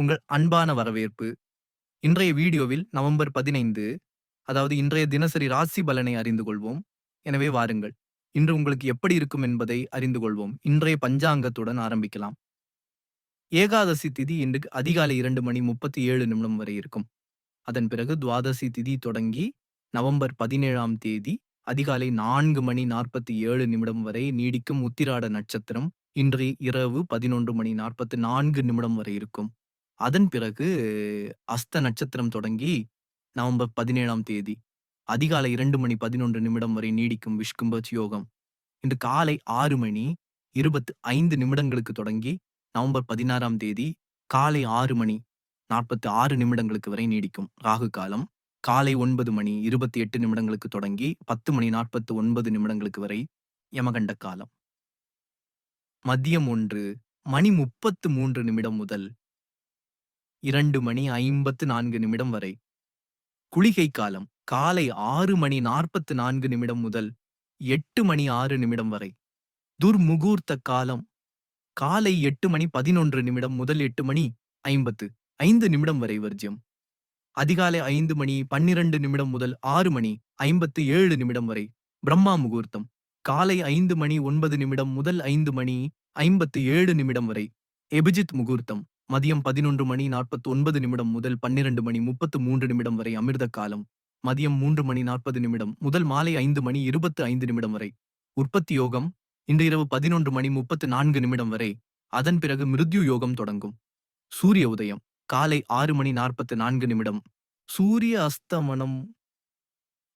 உங்கள் அன்பான வரவேற்பு. இன்றைய வீடியோவில் நவம்பர் 15 அதாவது இன்றைய தினசரி ராசி பலனை அறிந்து கொள்வோம். எனவே வாருங்கள். இன்று உங்களுக்கு எப்படி இருக்கும் என்பதை அறிந்து கொள்வோம். இன்றைய பஞ்சாங்கத்துடன் ஆரம்பிக்கலாம். ஏகாதசி திதி இன்று அதிகாலை இரண்டு மணி 37 நிமிடம் வரை இருக்கும். அதன் பிறகு துவாதசி திதி தொடங்கி நவம்பர் 17ஆம் தேதி அதிகாலை நான்கு மணி 47 நிமிடம் வரை நீடிக்கும் உத்திராட நட்சத்திரம் இன்று இரவு 11 மணி 44 நிமிடம் வரை இருக்கும். அதன் பிறகு அஸ்த நட்சத்திரம் தொடங்கி நவம்பர் 17ஆம் தேதி அதிகாலை இரண்டு மணி 11 நிமிடம் வரை நீடிக்கும் விஷ்கும்பச் யோகம். இன்று காலை ஆறு மணி 25 நிமிடங்களுக்கு தொடங்கி நவம்பர் 16ஆம் தேதி காலை ஆறு மணி 46 நிமிடங்களுக்கு வரை நீடிக்கும் ராகு காலம். காலை ஒன்பது மணி 28 நிமிடங்களுக்கு தொடங்கி 10 மணி 49 நிமிடங்களுக்கு வரை யமகண்ட காலம். மதியம் ஒன்று மணி 33 நிமிடம் முதல் இரண்டு மணி ஐம்பத்து நான்கு நிமிடம் வரை. குளிகை காலம் காலை ஆறு மணி நாற்பத்து நான்கு நிமிடம் முதல் எட்டு மணி ஆறு நிமிடம் வரை. துர்முகூர்த்த காலம் காலை எட்டு மணி பதினொன்று நிமிடம் முதல் எட்டு மணி ஐம்பத்து ஐந்து நிமிடம் வரை வர்ஜியம். அதிகாலை ஐந்து மணி பன்னிரண்டு நிமிடம் முதல் ஆறு மணி ஐம்பத்து ஏழு நிமிடம் வரை பிரம்மா முகூர்த்தம் காலை ஐந்து மணி ஒன்பது நிமிடம் முதல் ஐந்து மணி ஐம்பத்து ஏழு நிமிடம் வரை எபிஜித் முகூர்த்தம். மதியம் பதினொன்று மணி நாற்பத்தி ஒன்பது நிமிடம் முதல் பன்னிரண்டு மணி முப்பத்து மூன்று நிமிடம் வரை அமிர்த காலம். மதியம் மூன்று மணி நாற்பது நிமிடம் முதல் மாலை ஐந்து மணி இருபத்து ஐந்து நிமிடம் வரை. உற்பத்தி யோகம் இன்று இரவு பதினொன்று மணி முப்பத்து நான்கு நிமிடம் வரை. அதன் பிறகு மிருத்யு யோகம் தொடங்கும். சூரிய உதயம் காலை ஆறு மணி நாற்பத்து நான்கு நிமிடம். சூரிய அஸ்தமனம்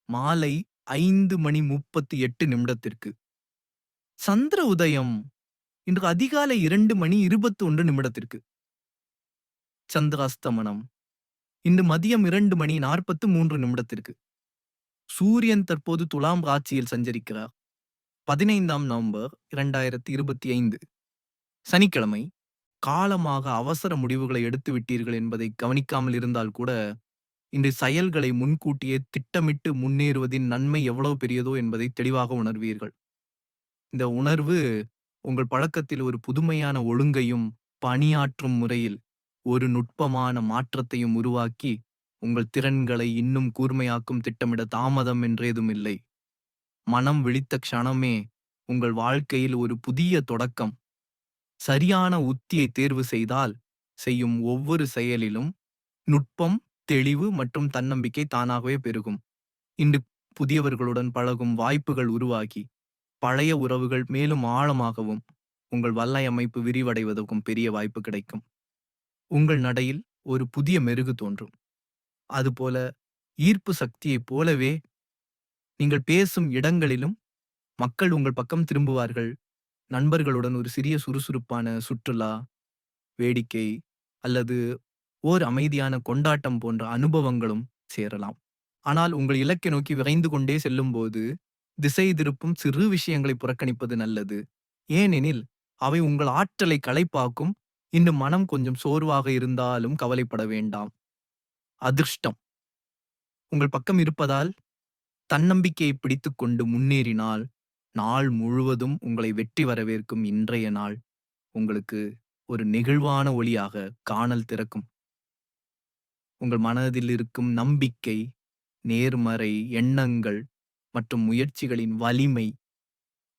மாலை ஐந்து மணி முப்பத்து எட்டு நிமிடத்திற்கு. சந்திர உதயம் இன்று அதிகாலை இரண்டு மணி இருபத்தி ஒன்று நிமிடத்திற்கு. சந்திராஸ்தமனம் இன்று மதியம் இரண்டு மணி 43 நிமிடத்திற்கு. சூரியன் தற்போது துலாம் ராட்சியில் சஞ்சரிக்கிறார். 15ஆம் நவம்பர் 2025 சனிக்கிழமை காலமாக அவசர முடிவுகளை எடுத்து விட்டீர்கள் என்பதை கவனிக்காமல் இருந்தால் கூட இன்று செயல்களை முன்கூட்டியே திட்டமிட்டு முன்னேறுவதின் நன்மை எவ்வளவு பெரியதோ என்பதை தெளிவாக உணர்வீர்கள். இந்த உணர்வு உங்கள் பழக்கத்தில் ஒரு புதுமையான ஒழுங்கையும் பணியாற்றும் முறையில் ஒரு நுட்பமான மாற்றத்தையும் உருவாக்கி உங்கள் திறன்களை இன்னும் கூர்மையாக்கும் திட்டமிட தாமதம் என்றேதும் இல்லை. மனம் விழித்த க்ஷணமே உங்கள் வாழ்க்கையில் ஒரு புதிய தொடக்கம். சரியான உத்தியை தேர்வு செய்தால் செய்யும் ஒவ்வொரு செயலிலும் நுட்பம், தெளிவு மற்றும் தன்னம்பிக்கை தானாகவே பெருகும். இன்று புதியவர்களுடன் பழகும் வாய்ப்புகள் உருவாகி பழைய உறவுகள் மேலும் ஆழமாகவும் உங்கள் வலையமைப்பு விரிவடைவதற்கும் பெரிய வாய்ப்பு கிடைக்கும். உங்கள் நடையில் ஒரு புதிய மெருகு தோன்றும். அதுபோல ஈர்ப்பு சக்தியைப் போலவே நீங்கள் பேசும் இடங்களிலும் மக்கள் உங்கள் பக்கம் திரும்புவார்கள். நண்பர்களுடன் ஒரு சிறிய சுறுசுறுப்பான சுற்றுலா, வேடிக்கை அல்லது ஓர் அமைதியான கொண்டாட்டம் போன்ற அனுபவங்களும் சேரலாம். ஆனால் உங்கள் இலக்கை நோக்கி விரைந்து கொண்டே செல்லும்போது திசை திருப்பும் சிறு விஷயங்களை புறக்கணிப்பது நல்லது. ஏனெனில் அவை உங்கள் ஆற்றலை களைப்பாக்கும். இன்று மனம் கொஞ்சம் சோர்வாக இருந்தாலும் கவலைப்பட வேண்டாம். அதிர்ஷ்டம் உங்கள் பக்கம் இருப்பதால் தன்னம்பிக்கையை பிடித்துக்கொண்டு முன்னேறினால் நாள் முழுவதும் உங்களை வெற்றி வரவேற்கும் இன்றைய நாள் உங்களுக்கு ஒரு நெகிழ்வான ஒளியாக காணல் திறக்கும். உங்கள் மனதில் இருக்கும் நம்பிக்கை, நேர்மறை எண்ணங்கள் மற்றும் முயற்சிகளின் வலிமை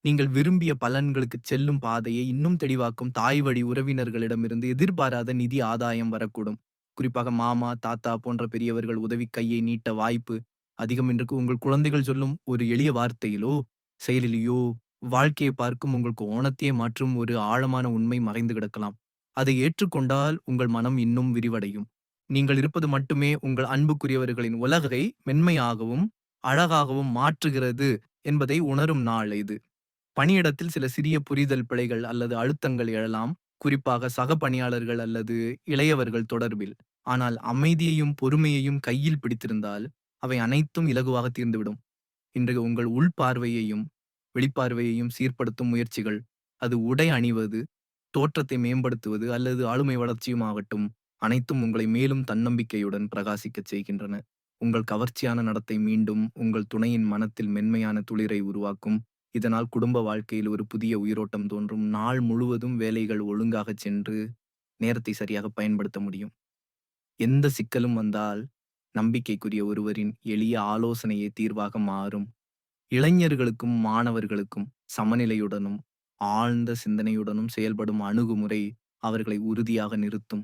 நீங்கள் விரும்பிய பலன்களுக்கு செல்லும் பாதையை இன்னும் தெளிவாக்கும் தாய் வழி உறவினர்களிடமிருந்து எதிர்பாராத நிதி ஆதாயம் வரக்கூடும். குறிப்பாக மாமா, தாத்தா போன்ற பெரியவர்கள் உதவி கையை நீட்ட வாய்ப்பு அதிகம் என்று உங்கள் குழந்தைகள் சொல்லும் ஒரு எளிய வார்த்தையிலோ செயலிலேயோ வாழ்க்கையை பார்க்கும் உங்கள் கோணத்தையே மாற்றும் ஒரு ஆழமான உண்மை மறைந்து கிடக்கலாம். அதை ஏற்றுக்கொண்டால் உங்கள் மனம் இன்னும் விரிவடையும். நீங்கள் இருப்பது மட்டுமே உங்கள் அன்புக்குரியவர்களின் உலகை மென்மையாகவும் அழகாகவும் மாற்றுகிறது என்பதை உணரும் நாள் இது. பணியிடத்தில் சில சிறிய புரிதல் பிழைகள் அல்லது அழுத்தங்கள் எழலாம். குறிப்பாக சக பணியாளர்கள் அல்லது இளையவர்கள் தொடர்பில். ஆனால் அமைதியையும் பொறுமையையும் கையில் பிடித்திருந்தால் அவை அனைத்தும் இலகுவாக தீர்ந்துவிடும். இன்று உங்கள் உள் பார்வையையும் வெளிப்பார்வையையும் சீர்படுத்தும் முயற்சிகள் அது உடை அணிவது, தோற்றத்தை மேம்படுத்துவது அல்லது ஆளுமை வளர்ச்சியுமாகட்டும் அனைத்தும் உங்களை மேலும் தன்னம்பிக்கையுடன் பிரகாசிக்கச் செய்கின்றன. உங்கள் கவர்ச்சியான நடத்தை மீண்டும் உங்கள் துணையின் மனத்தில் மென்மையான துளிரை உருவாக்கும். இதனால் குடும்ப வாழ்க்கையில் ஒரு புதிய உயிரோட்டம் தோன்றும். நாள் முழுவதும் வேலைகள் ஒழுங்காக சென்று நேரத்தை சரியாக பயன்படுத்த முடியும். எந்த சிக்கலும் வந்தால் நம்பிக்கைக்குரிய ஒருவரின் எளிய ஆலோசனையே தீர்வாக மாறும். இளைஞர்களுக்கும் மாணவர்களுக்கும் சமநிலையுடனும் ஆழ்ந்த சிந்தனையுடனும் செயல்படும் அணுகுமுறை அவர்களை உறுதியாக நிறுத்தும்.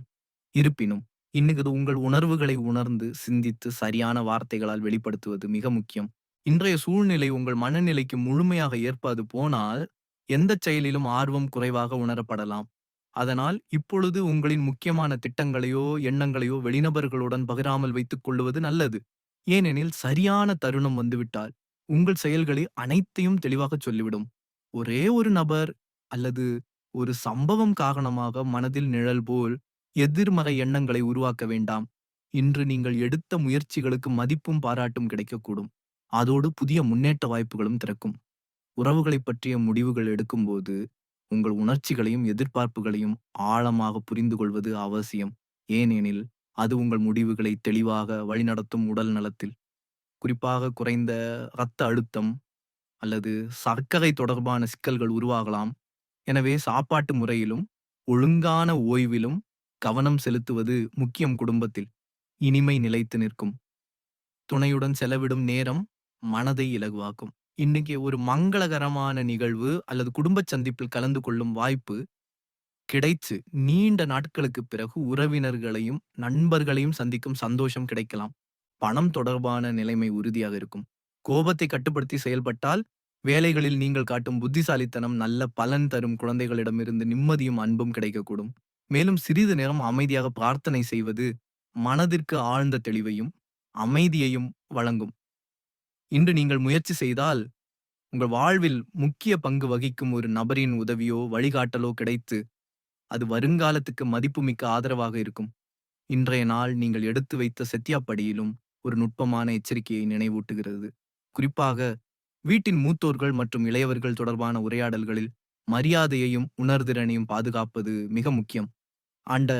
இருப்பினும் இன்னைக்கு உங்கள் உணர்வுகளை உணர்ந்து சிந்தித்து சரியான வார்த்தைகளால் வெளிப்படுத்துவது மிக முக்கியம். இன்றைய சூழ்நிலை உங்கள் மனநிலைக்கு முழுமையாக ஏற்பாது போனால் எந்த செயலிலும் ஆர்வம் குறைவாக உணரப்படலாம். அதனால் இப்பொழுது உங்களின் முக்கியமான திட்டங்களையோ எண்ணங்களையோ வெளிநபர்களுடன் பகிராமல் வைத்துக் கொள்வது நல்லது. ஏனெனில் சரியான தருணம் வந்துவிட்டால் உங்கள் செயல்களை அனைத்தையும் தெளிவாக சொல்லிவிடும். ஒரே ஒரு நபர் அல்லது ஒரு சம்பவம் காரணமாக மனதில் நிழல் போல் எதிர்மறை எண்ணங்களை உருவாக்க வேண்டாம். இன்று நீங்கள் எடுத்த முயற்சிகளுக்கு மதிப்பும் பாராட்டும் கிடைக்கக்கூடும். அதோடு புதிய முன்னேற்ற வாய்ப்புகளும் திறக்கும். உறவுகளை பற்றிய முடிவுகள் எடுக்கும்போது உங்கள் உணர்ச்சிகளையும் எதிர்பார்ப்புகளையும் ஆழமாக புரிந்து கொள்வது அவசியம். ஏனெனில் அது உங்கள் முடிவுகளை தெளிவாக வழிநடத்தும் உடல் நலத்தில். குறிப்பாக குறைந்த இரத்த அழுத்தம் அல்லது சர்க்கரை தொடர்பான சிக்கல்கள் உருவாகலாம். எனவே சாப்பாட்டு முறையிலும் ஒழுங்கான ஓய்விலும் கவனம் செலுத்துவது முக்கியம் குடும்பத்தில். இனிமை நிலைத்து நிற்கும். துணையுடன் செலவிடும் நேரம் மனதை இலகுவாக்கும். இன்னைக்கு ஒரு மங்களகரமான நிகழ்வு அல்லது குடும்ப சந்திப்பில் கலந்து கொள்ளும் வாய்ப்பு கிடைச்சு நீண்ட நாட்களுக்கு பிறகு உறவினர்களையும் நண்பர்களையும் சந்திக்கும் சந்தோஷம் கிடைக்கலாம். பணம் தொடர்பான நிலைமை உறுதியாக இருக்கும். கோபத்தை கட்டுப்படுத்தி செயல்பட்டால் வேலைகளில் நீங்கள் காட்டும் புத்திசாலித்தனம் நல்ல பலன் தரும் குழந்தைகளிடமிருந்து நிம்மதியும் அன்பும் கிடைக்கக்கூடும். மேலும் சிறிது நேரம் அமைதியாக பிரார்த்தனை செய்வது மனதிற்கு ஆழ்ந்த தெளிவையும் அமைதியையும் வழங்கும். இன்று நீங்கள் முயற்சி செய்தால் உங்கள் வாழ்வில் முக்கிய பங்கு வகிக்கும் ஒரு நபரின் உதவியோ வழிகாட்டலோ கிடைத்து அது வருங்காலத்துக்கு மதிப்புமிக்க ஆதரவாக இருக்கும். இன்றைய நாள் நீங்கள் எடுத்து வைத்த செத்தியாப்படியிலும் ஒரு நுட்பமான எச்சரிக்கையை நினைவூட்டுகிறது. குறிப்பாக வீட்டின் மூத்தோர்கள் மற்றும் இளையவர்கள் தொடர்பான உரையாடல்களில் மரியாதையையும் உணர்திறனையும் பாதுகாப்பது மிக முக்கியம். ஆண்ட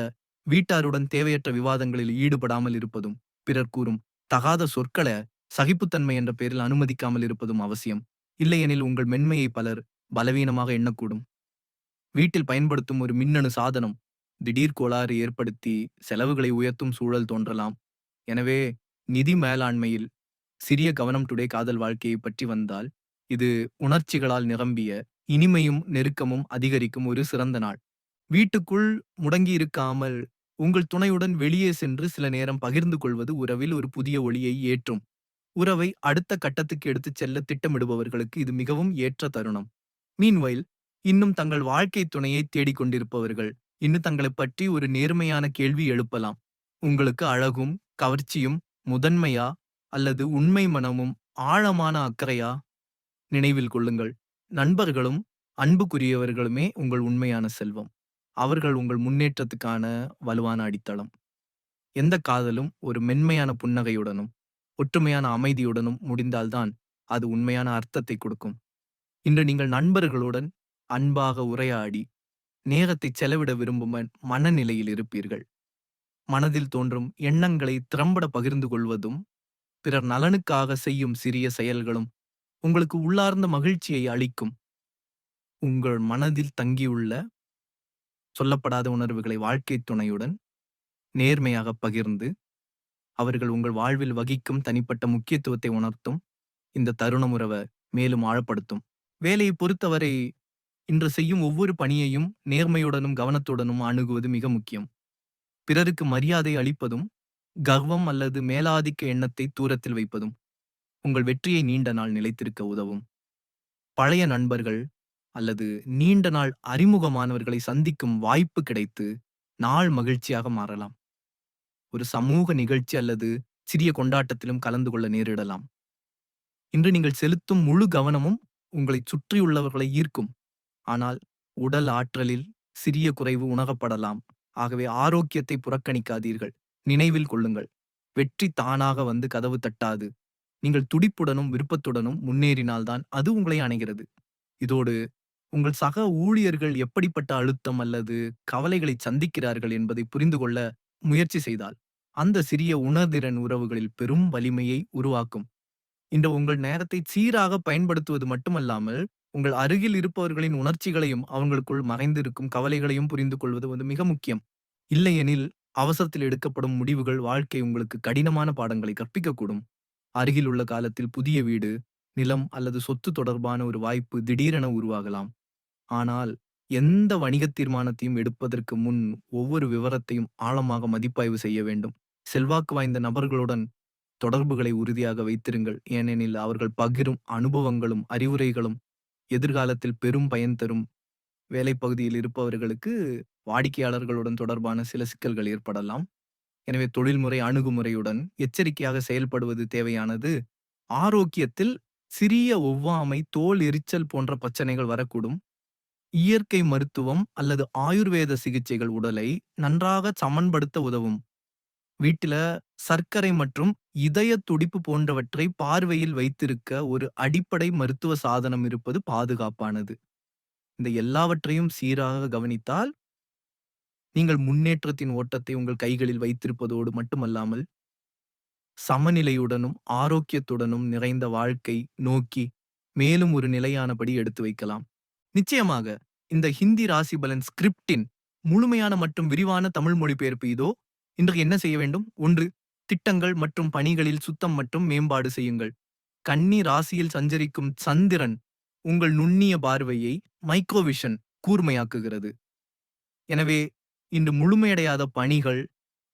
வீட்டாருடன் தேவையற்ற விவாதங்களில் ஈடுபடாமல் இருப்பதும் பிறர் கூறும் தகாத சொற்களை சகிப்புத்தன்மை என்ற பெயரில் அனுமதிக்காமல் இருப்பதும் அவசியம். இல்லையெனில் உங்கள் மென்மையை பலர் பலவீனமாக எண்ணக்கூடும். வீட்டில் பயன்படுத்தும் ஒரு மின்னணு சாதனம் திடீர் கோளாறு ஏற்படுத்தி செலவுகளை உயர்த்தும் சூழல் தோன்றலாம். எனவே நிதி மேலாண்மையில் சிறிய கவனம் டுடே காதல் வாழ்க்கையை பற்றி வந்தால் இது உணர்ச்சிகளால் நிரம்பிய இனிமையும் நெருக்கமும் அதிகரிக்கும் ஒரு சிறந்த நாள். வீட்டுக்குள் முடங்கி இருக்காமல் உங்கள் துணையுடன் வெளியே சென்று சில நேரம் பகிர்ந்து கொள்வது உறவில் ஒரு புதிய ஒளியை ஏற்றும். உறவை அடுத்த கட்டத்துக்கு எடுத்துச் செல்ல திட்டமிடுபவர்களுக்கு இது மிகவும் ஏற்ற தருணம். மீன்வைல் இன்னும் தங்கள் வாழ்க்கை துணையை தேடிக் கொண்டிருப்பவர்கள் இன்னும் தங்களைப் பற்றி ஒரு நேர்மையான கேள்வி எழுப்பலாம். உங்களுக்கு அழகும் கவர்ச்சியும் முதன்மையா அல்லது உண்மை மனமும் ஆழமான அக்கறையா? நினைவில் கொள்ளுங்கள். நண்பர்களும் அன்புக்குரியவர்களுமே உங்கள் உண்மையான செல்வம். அவர்கள் உங்கள் முன்னேற்றத்துக்கான வலுவான அடித்தளம். எந்த காதலும் ஒரு மென்மையான புன்னகையுடனும். ஒற்றுமையான அமைதியுடனும் முடிந்தால்தான் அது உண்மையான அர்த்தத்தை கொடுக்கும். இன்று நீங்கள் நண்பர்களுடன் அன்பாக உரையாடி நேரத்தை செலவிட விரும்பும் மனநிலையில் இருப்பீர்கள். மனதில் தோன்றும் எண்ணங்களை திறம்பட பகிர்ந்து கொள்வதும் பிறர் நலனுக்காக செய்யும் சிறிய செயல்களும் உங்களுக்கு உள்ளார்ந்த மகிழ்ச்சியை அளிக்கும். உங்கள் மனதில் தங்கியுள்ள சொல்லப்படாத உணர்வுகளை வாழ்க்கை துணையுடன் நேர்மையாக பகிர்ந்து அவர்கள் உங்கள் வாழ்வில் வகிக்கும் தனிப்பட்ட முக்கியத்துவத்தை உணர்த்தும். இந்த தருணம் உறவை மேலும் ஆழப்படுத்தும். வேலையை பொறுத்தவரை இன்று செய்யும் ஒவ்வொரு பணியையும் நேர்மையுடனும் கவனத்துடனும் அணுகுவது மிக முக்கியம். பிறருக்கு மரியாதை அளிப்பதும் கர்வம் அல்லது மேலாதிக்க எண்ணத்தை தூரத்தில் வைப்பதும் உங்கள் வெற்றியை நீண்ட நாள் நிலைத்திருக்க உதவும். பழைய நண்பர்கள் அல்லது நீண்ட நாள் அறிமுகமானவர்களை சந்திக்கும் வாய்ப்பு கிடைத்து நாள் மகிழ்ச்சியாக மாறலாம். ஒரு சமூக நிகழ்ச்சி அல்லது சிறிய கொண்டாட்டத்திலும் கலந்து கொள்ள நேரிடலாம். இன்று நீங்கள் செலுத்தும் முழு கவனமும் உங்களை சுற்றியுள்ளவர்களை ஈர்க்கும். ஆனால் உடல் ஆற்றலில் சிறிய குறைவு உணரப்படலாம். ஆகவே ஆரோக்கியத்தை புறக்கணிக்காதீர்கள். நினைவில் கொள்ளுங்கள். வெற்றி தானாக வந்து கதவு தட்டாது. நீங்கள் துடிப்புடனும் விருப்பத்துடனும் முன்னேறினால்தான் அது உங்களை அணைகிறது. இதோடு உங்கள் சக ஊழியர்கள் எப்படிப்பட்ட அழுத்தம் அல்லது கவலைகளை சந்திக்கிறார்கள் என்பதை புரிந்து கொள்ள முயற்சி செய்தால் அந்த சிறிய உணர்திறன் உறவுகளில் பெரும் வலிமையை உருவாக்கும். இன்று உங்கள் நேரத்தை சீராக பயன்படுத்துவது மட்டுமல்லாமல் உங்கள் அருகில் இருப்பவர்களின் உணர்ச்சிகளையும் அவங்களுக்குள் மறைந்திருக்கும் கவலைகளையும் புரிந்து கொள்வது வந்து மிக முக்கியம். இல்லையெனில் அவசரத்தில் எடுக்கப்படும் முடிவுகள் வாழ்க்கை உங்களுக்கு கடினமான பாடங்களை கற்பிக்கக்கூடும். அருகில் உள்ள காலத்தில் புதிய வீடு நிலம் அல்லது சொத்து தொடர்பான ஒரு வாய்ப்பு திடீரென உருவாகலாம். ஆனால் எந்த வணிக தீர்மானத்தையும் எடுப்பதற்கு முன் ஒவ்வொரு விவரத்தையும் ஆழமாக மதிப்பாய்வு செய்ய வேண்டும். செல்வாக்கு வாய்ந்த நபர்களுடன் தொடர்புகளை உறுதியாக வைத்திருங்கள். ஏனெனில் அவர்கள் பகிரும் அனுபவங்களும் அறிவுரைகளும் எதிர்காலத்தில் பெரும் பயன் தரும். வேலைப்பகுதியில் இருப்பவர்களுக்கு வாடிக்கையாளர்களுடன் தொடர்பான சில சிக்கல்கள் ஏற்படலாம். எனவே தொழில்முறை அணுகுமுறையுடன் எச்சரிக்கையாக செயல்படுவது தேவையானது. ஆரோக்கியத்தில் சிறிய ஒவ்வாமை தோல் எரிச்சல் போன்ற பிரச்சனைகள் வரக்கூடும். இயற்கை மருத்துவம் அல்லது ஆயுர்வேத சிகிச்சைகள் உடலை நன்றாக சமன்படுத்த உதவும். வீட்டில சர்க்கரை மற்றும் இதய துடிப்பு போன்றவற்றை பார்வையில் வைத்திருக்க ஒரு அடிப்படை மருத்துவ சாதனம் இருப்பது பாதுகாப்பானது. இந்த எல்லாவற்றையும் சீராக கவனித்தால் நீங்கள் முன்னேற்றத்தின் ஓட்டத்தை உங்கள் கைகளில் வைத்திருப்பதோடு மட்டுமல்லாமல் சமநிலையுடனும் ஆரோக்கியத்துடனும் நிறைந்த வாழ்க்கை நோக்கி மேலும் ஒரு நிலையானபடி எடுத்து வைக்கலாம். நிச்சயமாக இந்த ஹிந்தி ராசி பலன் ஸ்கிரிப்டின் முழுமையான மற்றும் விரிவான தமிழ் மொழிபெயர்ப்பு இதோ. இன்று என்ன செய்ய வேண்டும்? ஒன்று திட்டங்கள் மற்றும் பணிகளில் சுத்தம் மற்றும் மேம்பாடு செய்யுங்கள். கன்னி ராசியில் சஞ்சரிக்கும் சந்திரன் உங்கள் நுண்ணிய பார்வையை மைக்ரோவிஷன் கூர்மையாக்குகிறது. எனவே இன்று முழுமையடையாத பணிகள்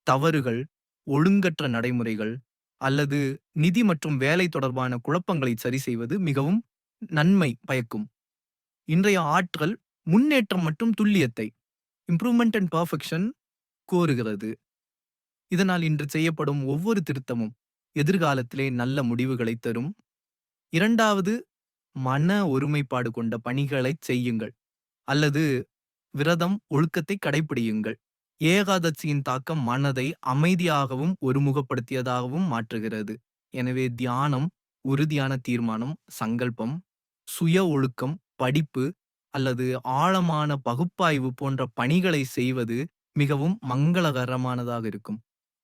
தவறுகள் ஒழுங்கற்ற நடைமுறைகள் அல்லது நிதி மற்றும் வேலை தொடர்பான குழப்பங்களை சரி செய்வது மிகவும் நன்மை பயக்கும். இன்றைய ஆற்றல் முன்னேற்றம் மற்றும் துல்லியத்தை இம்ப்ரூவ்மெண்ட் அண்ட் பர்ஃபெக்ஷன் கோருகிறது. இதனால் இன்று செய்யப்படும் ஒவ்வொரு திருத்தமும் எதிர்காலத்திலே நல்ல முடிவுகளை தரும். இரண்டாவது மன ஒருமைப்பாடு கொண்ட பணிகளை செய்யுங்கள். அல்லது விரதம் ஒழுக்கத்தை கடைபிடியுங்கள் ஏகாதசியின் தாக்கம் மனதை அமைதியாகவும் ஒருமுகப்படுத்தியதாகவும் மாற்றுகிறது. எனவே தியானம் உறுதியான தீர்மானம் சங்கல்பம் சுய ஒழுக்கம் படிப்பு அல்லது ஆழமான பகுப்பாய்வு போன்ற பணிகளை செய்வது மிகவும் மங்களகரமானதாக இருக்கும்.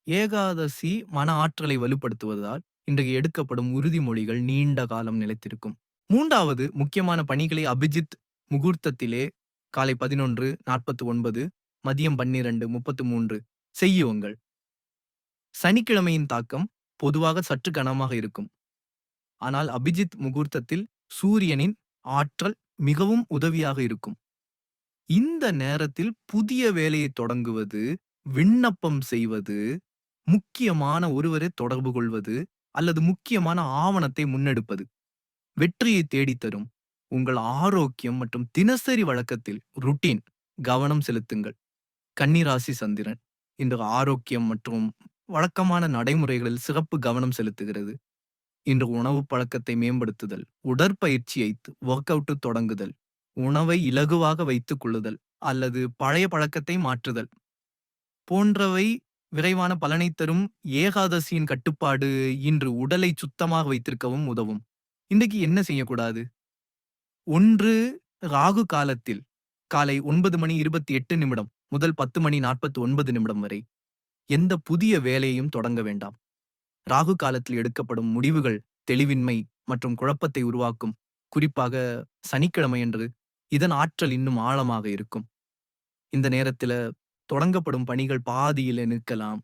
ஏகாதசி மன ஆற்றலை வலுப்படுத்துவதால் இன்றைக்கு எடுக்கப்படும் உறுதிமொழிகள் நீண்ட காலம் நிலைத்திருக்கும். மூன்றாவது முக்கியமான பணிகளை அபிஜித் முகூர்த்தத்திலே காலை பதினொன்று நாற்பத்தி ஒன்பது மதியம் பன்னிரண்டு முப்பத்து மூன்று செய்யுங்கள். சனிக்கிழமையின் தாக்கம் பொதுவாக சற்று கனமாக இருக்கும். ஆனால் அபிஜித் முகூர்த்தத்தில் சூரியனின் ஆற்றல் மிகவும் உதவியாக இருக்கும். இந்த நேரத்தில் புதிய வேலையை தொடங்குவது விண்ணப்பம் செய்வது முக்கியமான ஒருவரை தொடர்பு கொள்வது அல்லது முக்கியமான ஆவணத்தை முன்னெடுப்பது வெற்றியை தேடித்தரும் உங்கள் ஆரோக்கியம் மற்றும் தினசரி வழக்கத்தில் ருட்டீன் கவனம் செலுத்துங்கள். கன்னிராசி சந்திரன் இன்று ஆரோக்கியம் மற்றும் வழக்கமான நடைமுறைகளில் சிறப்பு கவனம் செலுத்துகிறது. இன்று உணவு பழக்கத்தை மேம்படுத்துதல் உடற்பயிற்சியை ஒர்க் அவுட் தொடங்குதல் உணவை இலகுவாக வைத்துக் கொள்ளுதல் அல்லது பழைய பழக்கத்தை மாற்றுதல் போன்றவை விரைவான பலனை தரும் ஏகாதசியின் கட்டுப்பாடு இன்று உடலை சுத்தமாக வைத்திருக்கவும் உதவும். இன்றைக்கு என்ன செய்யக்கூடாது? ஒன்று ராகு காலத்தில் காலை ஒன்பது மணி இருபத்தி எட்டு நிமிடம் முதல் பத்து மணி நாற்பத்தி ஒன்பது நிமிடம் வரை எந்த புதிய வேலையையும் தொடங்க வேண்டாம். ராகு காலத்தில் எடுக்கப்படும் முடிவுகள் தெளிவின்மை மற்றும் குழப்பத்தை உருவாக்கும். குறிப்பாக சனிக்கிழமையன்று இதன் ஆற்றல் இன்னும் ஆழமாக இருக்கும். இந்த நேரத்துல தொடங்கப்படும் பணிகள் பாதியில் நிற்கலாம்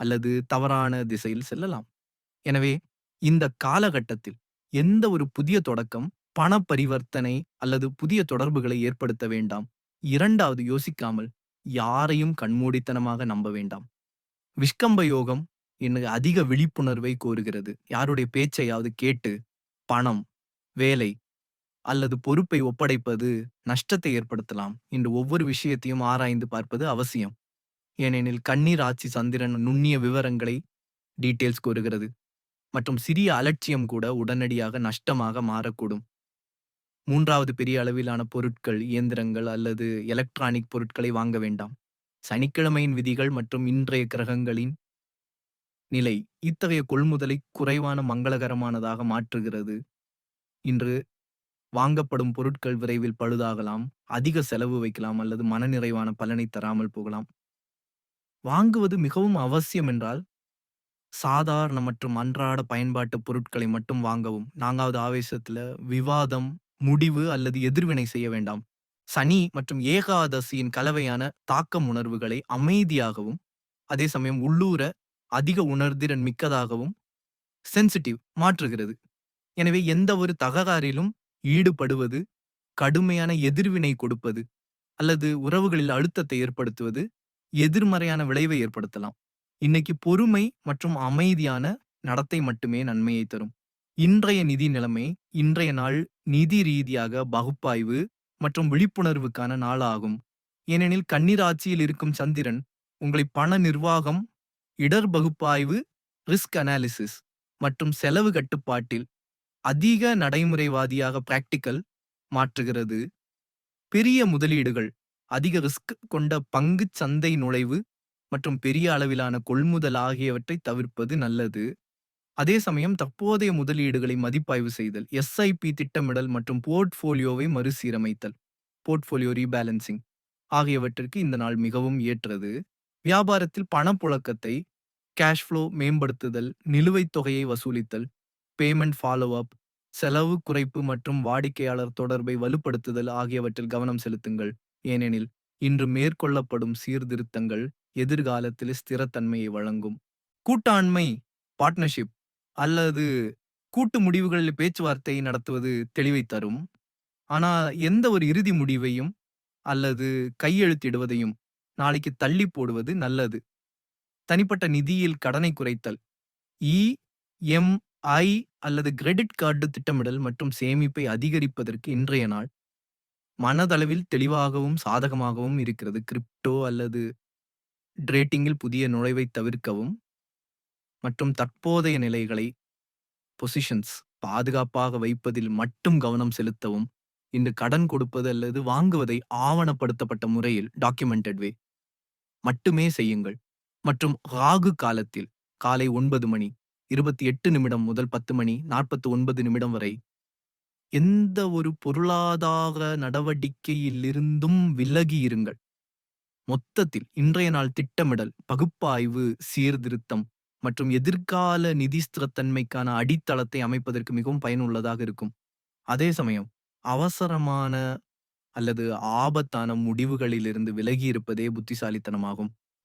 அல்லது தவறான திசையில் செல்லலாம். எனவே இந்த காலகட்டத்தில் எந்த ஒரு புதிய தொடக்கம் பண பரிவர்த்தனை அல்லது புதிய தொடர்புகளை ஏற்படுத்த வேண்டாம். இரண்டாவது யோசிக்காமல் யாரையும் கண்மூடித்தனமாக நம்ப வேண்டாம். விஷ்கம்ப யோகம் எனக்கு அதிக விழிப்புணர்வை கோருகிறது. யாருடைய பேச்சையாவது கேட்டு பணம் வேலை அல்லது பொறுப்பை ஒப்படைப்பது நஷ்டத்தை ஏற்படுத்தலாம். இன்று ஒவ்வொரு விஷயத்தையும் ஆராய்ந்து பார்ப்பது அவசியம். ஏனெனில் கண்ணீர் ஆட்சி சந்திரன் நுண்ணிய விவரங்களை டீட்டெயில்ஸ் கோருகிறது. மற்றும் சிறிய அலட்சியம் கூட உடனடியாக நஷ்டமாக மாறக்கூடும். மூன்றாவது பெரிய அளவிலான பொருட்கள் இயந்திரங்கள் அல்லது எலக்ட்ரானிக் பொருட்களை வாங்க வேண்டாம். சனிக்கிழமையின் விதிகள் மற்றும் இன்றைய கிரகங்களின் நிலை இத்தகைய கொள்முதலை குறைவான மங்களகரமானதாக மாற்றுகிறது. இன்று வாங்கப்படும் பொருட்கள் விரைவில் பழுதாகலாம் அதிக செலவு வைக்கலாம் அல்லது மனநிறைவான பலனை தராமல் போகலாம். வாங்குவது மிகவும் அவசியம் என்றால் சாதாரண மற்றும் அன்றாட பயன்பாட்டு பொருட்களை மட்டும் வாங்கவும் நான்காவது ஆவேசத்துல விவாதம் முடிவு அல்லது எதிர்வினை செய்ய வேண்டாம். சனி மற்றும் ஏகாதசியின் கலவையான தாக்கம் உணர்வுகளை அமைதியாகவும் அதே சமயம் உள்ளூர அதிக உணர்திறன் மிக்கதாகவும் சென்சிட்டிவ் மாற்றுகிறது. எனவே எந்த ஒரு தகராறிலும் ஈடுபடுவது கடுமையான எதிர்வினை கொடுப்பது அல்லது உறவுகளில் அழுத்தத்தை ஏற்படுத்துவது எதிர்மறையான விளைவை ஏற்படுத்தலாம். இன்னைக்கு பொறுமை மற்றும் அமைதியான நடத்தை மட்டுமே நன்மையை தரும். இன்றைய நிதி நிலைமை இன்றைய நாள் நிதி ரீதியாக பகுப்பாய்வு மற்றும் விழிப்புணர்வுக்கான நாளாகும். ஏனெனில் கன்னிராட்சியில் இருக்கும் சந்திரன் உங்களை பண நிர்வாகம் இடர் பகுப்பாய்வு ரிஸ்க் அனாலிசிஸ் மற்றும் செலவு கட்டுப்பாட்டில் அதிக நடைமுறைவாதியாக பிராக்டிக்கல் மாற்றுகிறது. பெரிய முதலீடுகள் அதிக ரிஸ்க் கொண்ட பங்கு சந்தை நுழைவு மற்றும் பெரிய அளவிலான கொள்முதல் ஆகியவற்றை தவிர்ப்பது நல்லது. அதே சமயம் தற்போதைய முதலீடுகளை மதிப்பாய்வு செய்தல் எஸ்ஐபி திட்டமிடல் மற்றும் போர்ட்ஃபோலியோவை மறுசீரமைத்தல் போர்ட்ஃபோலியோ ரீபேலன்சிங் ஆகியவற்றிற்கு இந்த நாள் மிகவும் ஏற்றது. வியாபாரத்தில் பணப்புழக்கத்தை கேஷ் ஃப்ளோ மேம்படுத்துதல் நிலுவைத் தொகையை வசூலித்தல் பேமெண்ட் ஃபாலோ அப் செலவு குறைப்பு மற்றும் வாடிக்கையாளர் தொடர்பை வலுப்படுத்துதல் ஆகியவற்றில் கவனம் செலுத்துங்கள். ஏனெனில் இன்று மேற்கொள்ளப்படும் சீர்திருத்தங்கள் எதிர்காலத்தில் ஸ்திரத்தன்மையை வழங்கும். கூட்டாண்மை பார்ட்னர்ஷிப் அல்லது கூட்டு முடிவுகளில் பேச்சுவார்த்தை நடத்துவது தெளிவை தரும். ஆனா எந்த ஒரு இறுதி முடிவையும் அல்லது கையெழுத்திடுவதையும் நாளைக்கு தள்ளி போடுவது நல்லது. தனிப்பட்ட நிதியில் கடனை குறைத்தல். இ எம் ஐ அல்லது கிரெடிட் கார்டு திட்டமிடல் மற்றும் சேமிப்பை அதிகரிப்பதற்கு இன்றைய நாள். மனதளவில் தெளிவாகவும் சாதகமாகவும் இருக்கிறது. கிரிப்டோ அல்லது ட்ரேட்டிங்கில் புதிய நுழைவை தவிர்க்கவும் மற்றும் தற்போதைய நிலைகளை பொசிஷன்ஸ் பாதுகாப்பாக வைப்பதில் மட்டும் கவனம் செலுத்தவும். இன்று கடன் கொடுப்பது அல்லது வாங்குவதை ஆவணப்படுத்தப்பட்ட முறையில் டாக்குமெண்டட் வே மட்டுமே செய்யுங்கள். மற்றும் ராகு காலத்தில் காலை ஒன்பது மணி இருபத்தி எட்டு நிமிடம் முதல் பத்து மணி நாற்பத்தி ஒன்பது நிமிடம் வரை எந்த ஒரு பொருளாதார நடவடிக்கையிலிருந்தும் விலகி இருங்கள். மொத்தத்தில் இன்றைய நாள் திட்டமிடல் பகுப்பாய்வு சீர்திருத்தம் மற்றும் எதிர்கால நிதி ஸ்திரத்தன்மைக்கான அடித்தளத்தை அமைப்பதற்கு மிகவும் பயனுள்ளதாக இருக்கும். அதே சமயம் அவசரமான அல்லது ஆபத்தான முடிவுகளிலிருந்து விலகி இருப்பதே புத்திசாலித்தனமாகும்.